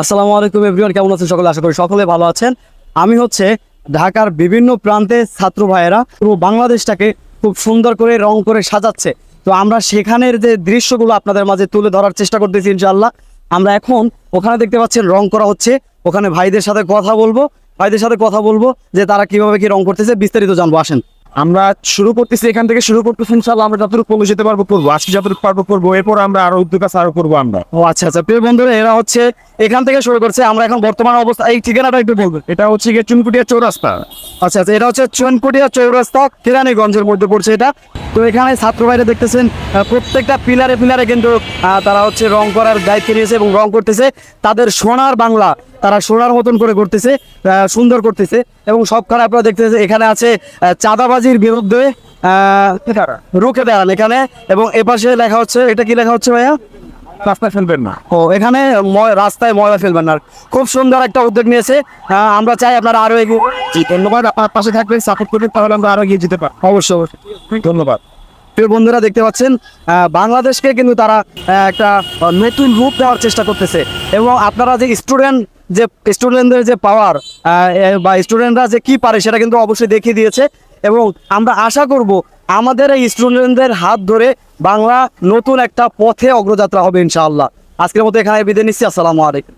আসসালামু আলাইকুম এভরিওয়ান, কেমন আছেন সকলে? আশা করি সকলে ভালো আছেন। আমি হচ্ছে ঢাকার বিভিন্ন প্রান্তে ছাত্র ভাইয়েরা পুরো বাংলাদেশটাকে খুব সুন্দর করে, রং করে সাজাচ্ছে। তো আমরা সেখানের যে দৃশ্যগুলো আপনাদের মাঝে তুলে ধরার চেষ্টা করতেছি ইনশাআল্লাহ। আমরা এখন ওখানে দেখতে পাচ্ছেন রং করা হচ্ছে। ওখানে ভাইদের সাথে কথা বলব। ভাইদের সাথে কথা বলব যে তারা কীভাবে কি রং করতেছে, বিস্তারিত জানব। আসেন। আমরা শুরু করতেছি এখান থেকে শুরু করতেছি ইনশাল্লাহ আমরা যতটুকু পৌঁছে যেতে পারব করব আজকে যতটুকু পারব করব এরপর আমরা আরও উদ্যোগ আছে আরও করব আমরা। ও আচ্ছা আচ্ছা প্রিয় বন্ধুরা এরা হচ্ছে এখান থেকে শুরু করছে আমরা এখন বর্তমান অবস্থা এই ঠিকানাটা একটু বলবেন। এটা হচ্ছে গিয়ে চুনকুটিয়া চৌরাস্তা। আচ্ছা আচ্ছা এটা হচ্ছে চুয়ানকুটিয়া চৌরাস্তা কেরানীগঞ্জের মধ্যে পড়ছে এটা। তো এখানে ছাত্র ভাইরা দেখতেছেন প্রত্যেকটা পিলারে পিলারে কিন্তু আহ, তারা হচ্ছে রং করার দায়িত্ব নিয়েছে এবং রং করতেছে। তাদের সোনার বাংলা তারা সোনার মতন করে করতেছে সুন্দর করতেছে এবং সবখানে আপনারা দেখতেছে এখানে আছে চাঁদাবাজির বিরুদ্ধে রুখে দাঁড়ান এখানে এবং এপাশে লেখা হচ্ছে এটা কি লেখা হচ্ছে ভাইয়া? রাস্তায় ফেলবেন না। ও এখানে ময়- রাস্তায় ময়লা ফেলবেন না। খুব সুন্দর একটা উদ্যোগ নিয়েছে আমরা চাই আপনারা আরও এগিয়ে ধন্যবাদ। আপনার পাশে থাকবেন সাপোর্ট করবেন তাহলে আমরা আরও এগিয়ে যেতে পারব। অবশ্যই অবশ্যই। ধন্যবাদ। প্রিয় বন্ধুরা দেখতে পাচ্ছেন বাংলাদেশকে কিন্তু তারা একটা নতুন রূপ দেওয়ার চেষ্টা করতেছে এবং আপনারা যে স্টুডেন্ট যে স্টুডেন্টদের যে পাওয়ার বা স্টুডেন্টরা যে কি পারে সেটা কিন্তু অবশ্যই দেখিয়ে দিয়েছে। এবং আমরা আশা করব আমাদের এই স্টুডেন্টদের হাত ধরে বাংলা নতুন একটা পথে অগ্রযাত্রা হবে ইনশাআল্লাহ। আজকের মতো এখানে বিদায় নিচ্ছি। আসসালামু আলাইকুম।